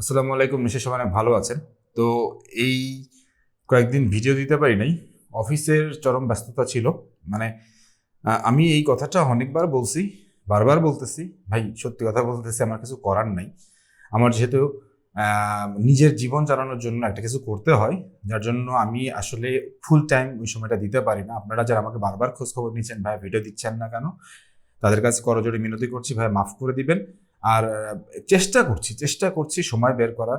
আসসালামু আলাইকুম নিশ্চয় সবাই ভালো আছেন? তো এই কয়েকদিন ভিডিও দিতে পারি নাই, অফিসের চরম ব্যস্ততা ছিল। মানে আমি এই কথাটা অনেকবার বলছি, বারবার বলতেছি, ভাই সত্যি কথা বলতেছি, আমার কিছু করার নাই। আমার যেহেতু নিজের জীবন চালানোর জন্য একটা কিছু করতে হয়, যার জন্য আমি আসলে ফুল টাইম ওই সময়টা দিতে পারি না। আপনারা যারা আমাকে বারবার খোঁজখবর নিচ্ছেন, ভাই ভিডিও দিচ্ছেন না কেন, তাদের কাছে করজোড়ে মিনতি করছি, ভাই, মাফ করে দিবেন। আর চেষ্টা করছি চেষ্টা করছি সময় বের করার।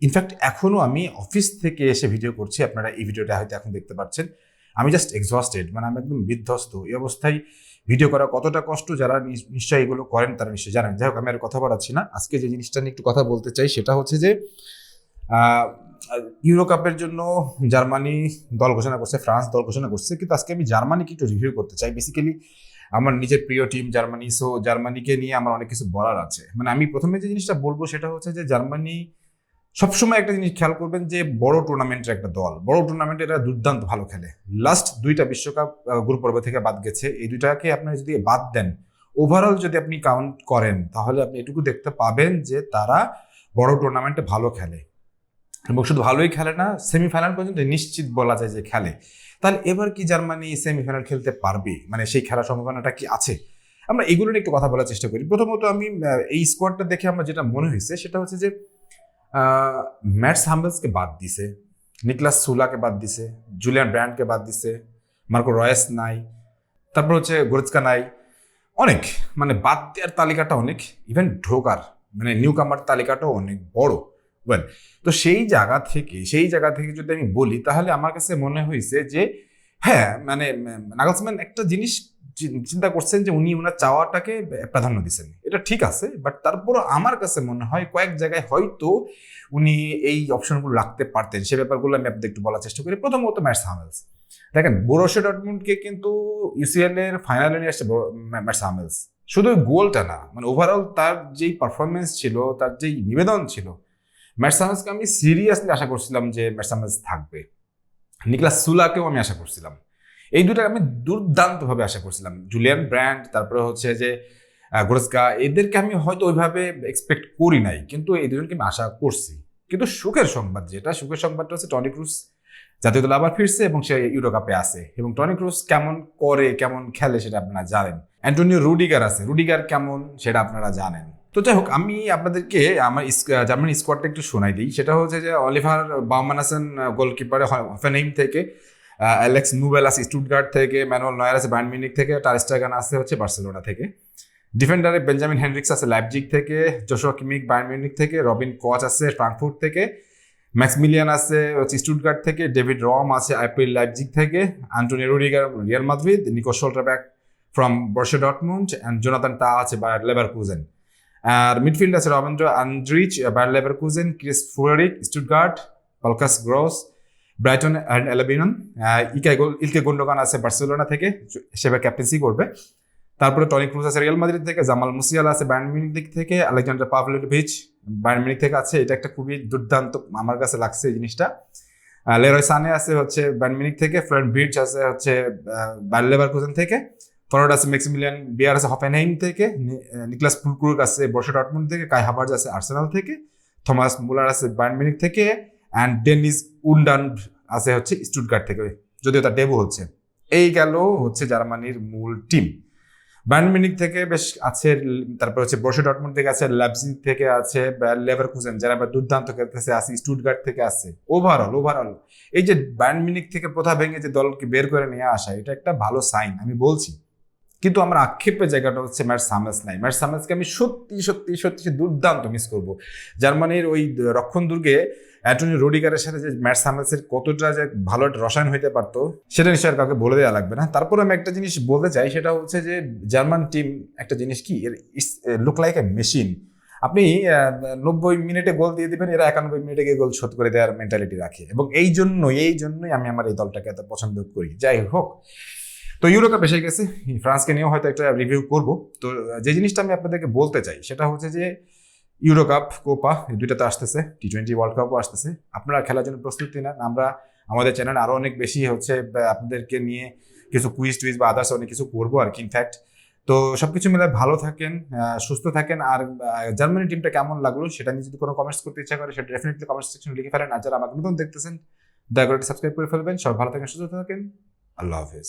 ইনফ্যাক্ট এখনও আমি অফিস থেকে এসে ভিডিও করছি, আপনারা এই ভিডিওটা হয়তো এখন দেখতে পাচ্ছেন। আমি জাস্ট এক্সস্টেড মানে আমি একদম বিধ্বস্ত। এই অবস্থায় ভিডিও করা কতটা কষ্ট যারা নিশ- নিশ্চয়ই এগুলো করেন, তারা নিশ্চয়ই জানেন। যাই হোক, আমি আর কথা বাড়াচ্ছি না। আজকে যে জিনিসটা নিয়ে একটু কথা বলতে চাই, সেটা হচ্ছে যে ইউরো কাপের জন্য জার্মানি দল ঘোষণা করছে, ফ্রান্স দল ঘোষণা করছে, কিন্তু আজকে আমি জার্মানিকে একটু রিভিউ করতে চাই। বেসিক্যালি আমার নিজের প্রিয় টিম জার্মানি সো জার্মানিকে নিয়ে আমার অনেক কিছু বলার আছে। মানে আমি প্রথমে যে জিনিসটা বলব সেটা হচ্ছে যে জার্মানি সবসময় একটা জিনিস খেয়াল করবেন যে বড় টুর্নামেন্টের একটা দল। বড় টুর্নামেন্টে এরা দুর্দান্ত ভালো খেলে। লাস্ট দুইটা বিশ্বকাপ গ্রুপ পর্ব থেকে বাদ গেছে। এই দুইটাকে আপনি যদি বাদ দেন ওভারঅল যদি আপনি কাউন্ট করেন, তাহলে আপনি এটুকু দেখতে পাবেন যে তারা বড় টুর্নামেন্টে ভালো খেলে। এবং শুধু ভালোই খেলে না সেমিফাইনাল পর্যন্ত নিশ্চিত বলা যায় যে খেলে। তাহলে এবার কি জার্মানি সেমিফাইনাল খেলতে পারবে? মানে সেই খেলার সম্ভাবনাটা কি আছে? আমরা এগুলো নিয়ে একটু কথা বলার চেষ্টা করি। প্রথমত আমি এই স্কোয়াডটা দেখে আমার যেটা মনে হয়েছে, সেটা হচ্ছে যে ম্যাটস হাম্বেলসকে বাদ দিছে, নিকলাস সুলাকে বাদ দিছে, জুলিয়ান ব্র্যান্ডকে বাদ দিছে, মার্কো রয়েস নাই, তারপর হচ্ছে গোরেজকা নাই। অনেক মানে বাদ দেওয়ার তালিকাটা অনেক ইভেন ঢোকার মানে নিউ কামার তালিকাটাও অনেক বড়। ওয়েল তো সেই জায়গা থেকে, সেই জায়গা থেকে যদি আমি বলি, তাহলে আমার কাছে মনে হয়েছে যে হ্যাঁ মানে নাগালসম্যান একটা জিনিস চিন্তা করছেন যে উনি ওনার চাওয়াটাকে প্রাধান্য দিচ্ছেন এটা ঠিক আছে বাট তারপরও আমার কাছে মনে হয় কয়েক জায়গায় হয়তো উনি এই অপশনগুলো রাখতে পারতেন। সে ব্যাপারগুলো আমি আপনাদের একটু বলার চেষ্টা করি। প্রথমত ম্যাটস হামেলস দেখেন বোরোশে ডটমুন্ডকে কিন্তু ইউসিএল এর ফাইনালে নিয়ে আসছে ম্যাটস হামেলস শুধু গোলটা না মানে ওভারঅল তার যেই পারফরমেন্স ছিল, তার যেই নিবেদন ছিল ম্যাটস আমি সিরিয়াসলি আশা করছিলাম যে ম্যাটস থাকবে। নিকলাস সুলাকেও আমি আশা করছিলাম। এই দুটাকে আমি দুর্দান্তভাবে আশা করছিলাম। জুলিয়ান ব্র্যান্ড তারপরে হচ্ছে যে গোরস্কা এদেরকে আমি হয়তো ওইভাবে এক্সপেক্ট করি নাই, কিন্তু এই দুজনকে আমি আশা করছি। কিন্তু সুখের সংবাদ, যেটা সুখের সংবাদটা হচ্ছে টনি ক্রুজ জাতীয় দল আবার ফিরছে এবং সে ইউরো কাপে এবং টনি ক্রুজ কেমন করে, কেমন খেলে সেটা আপনারা জানেন। অ্যান্টোনিও রুডিগার আছে। রুডিগার কেমন সেটা আপনারা জানেন। তো যাই হোক, আমি আপনাদেরকে আমার জার্মানি স্কোয়াডটা একটু শোনাই দিই। সেটা হচ্ছে যে অলিভার বাউমান আছেন গোলকিপারে হফেনহিম থেকে অ্যালেক্স নুবেল আছে স্টুটগার্ড থেকে, ম্যানুয়াল নয়ার আছে বায়ার্ন মিউনিক থেকে টারিস্টাগান আছে হচ্ছে বার্সেলোনা থেকে। ডিফেন্ডারে বেঞ্জামিন হেনরিক্স আছে লাইপজিগ থেকে, জোশোয়া কিমিক বায়ার্ন মিউনিক থেকে, রবিন কচ আছে ফ্রাঙ্কফুর্ট থেকে, ম্যাক্সমিলিয়ান আছে হচ্ছে স্টুটগার্ড থেকে, ডেভিড রম আছে আইপিএল লাইপজিগ থেকে Antonio Rudiger, Real Madrid, Nico Schlotterbeck from Borussia Dortmund, and Jonathan Tah আছে বায়ার লেবার কুজেন আর মিডফিল্ড আছে Robert Andrich Bayer Leverkusen Chris Fuhrich Stuttgart Pascal Gross Brighton and এলাবিনন ইকাই গোল Ilkay Gundogan আছে Barcelona থেকে সেবা captaincy করবে। তারপরে টনি ক্রুজ আছে রিয়াল মাদ্রিদ থেকে জামাল মুসিয়াল আছে বায়ার্ন মিউনিক দিক থেকে আলেকজান্ডার পাভলোভিচ বায়ার্ন মিউনিক থেকে আছে, এটা একটা খুবই দুর্দান্ত, আমার কাছে লাগছে এই জিনিসটা। লেরয় সানে আছে হচ্ছে বায়ার্ন মিউনিক থেকে ফ্রেন্ড ব্রিজ আছে হচ্ছে বায়ার কুজেন থেকে। ফরওয়ার্ড আছে ম্যাক্সিমিলিয়ান, বিয়ার আছে হফেনহাইম থেকে নিকলাস ফুলক্রুক আছে বর্ষা ডটমুন্ড থেকে, কাই হাবার্জ আছে আর্সেনাল থেকে, থমাস মুলার আছে বায়ার্ন মিউনিক থেকে অ্যান্ড ডেনিস উন্ডান আছে হচ্ছে স্টুটগার্ড থেকে, যদিও তার ডেবু হচ্ছে। এই গেল হচ্ছে জার্মানির মূল টিম বায়ার্ন মিউনিক থেকে বেশ আছে, তারপর হচ্ছে বর্ষা ডটমুন্ড থেকে আছে ল্যাবজিং থেকে আছে লেভার কুজেন যারা আবার দুর্দান্ত খেলতেছে, আছে স্টুটগার্ড থেকে আছে। ওভারঅল ওভারঅল এই যে বায়ার্ন মিউনিক থেকে প্রথা ভেঙে যে দলকে বের করে নিয়ে আসা, এটা একটা ভালো সাইন আমি বলছি। কিন্তু আমার আক্ষেপের জায়গাটা হচ্ছে ম্যাট সামেলস নাই। ম্যাট সামেলসকে আমি সত্যি সত্যি সত্যি দুর্দান্ত মিস করব। জার্মানির ওই রক্ষণ দুর্গে অ্যান্টনি রোডিগারের সাথে যে ম্যাট সামেলসের কতটা যে ভালো একটা রসায়ন হইতে পারতো, সেটা নিশ্চয় আর কাউকে বলে দেওয়া লাগবে না। তারপর আমি একটা জিনিস বলতে চাই, সেটা হচ্ছে যে জার্মান টিম একটা জিনিস কি, এর লুক লাইক এ মেশিন আপনি নব্বই মিনিটে গোল দিয়ে দিবেন, এরা একানব্বই মিনিটে গিয়ে গোল শোধ করে দেওয়ার মেন্টালিটি রাখে। এবং এই জন্য এই জন্যই আমি আমার এই দলটাকে এত পছন্দ করি। যাই হোক তো ইউরো কাপ এসে গেছে, ফ্রান্সকে নিয়েও হয়তো একটা রিভিউ করব। তো যে জিনিসটা আমি আপনাদেরকে বলতে চাই, সেটা হচ্ছে যে ইউরো কাপ কোপা এই দুইটা তো আসতেছে টি টোয়েন্টি ওয়ার্ল্ড কাপও আসতেছে। আপনারা খেলার জন্য প্রস্তুতি নেন, আমরা, আমাদের চ্যানেল আরও অনেক বেশি হচ্ছে আপনাদেরকে নিয়ে কিছু কুইজ টুইজ বা আদার্স অনেক কিছু করব আর কি ইনফ্যাক্ট তো সবকিছু মিলে ভালো থাকেন সুস্থ থাকেন, আর জার্মানি টিমটা কেমন লাগল সেটা নিয়ে যদি কোনো কমেন্টস করতে ইচ্ছা করে, সেটা ডেফিনেটলি কমেন্ট সেকশনে লিখে ফেলেন। আর যারা আমাকে নতুন দেখতেছেন, দয়া করে সাবস্ক্রাইব করে ফেলবেন। সব ভালো থাকেন, সুস্থ থাকেন। আল্লাহ হাফেজ।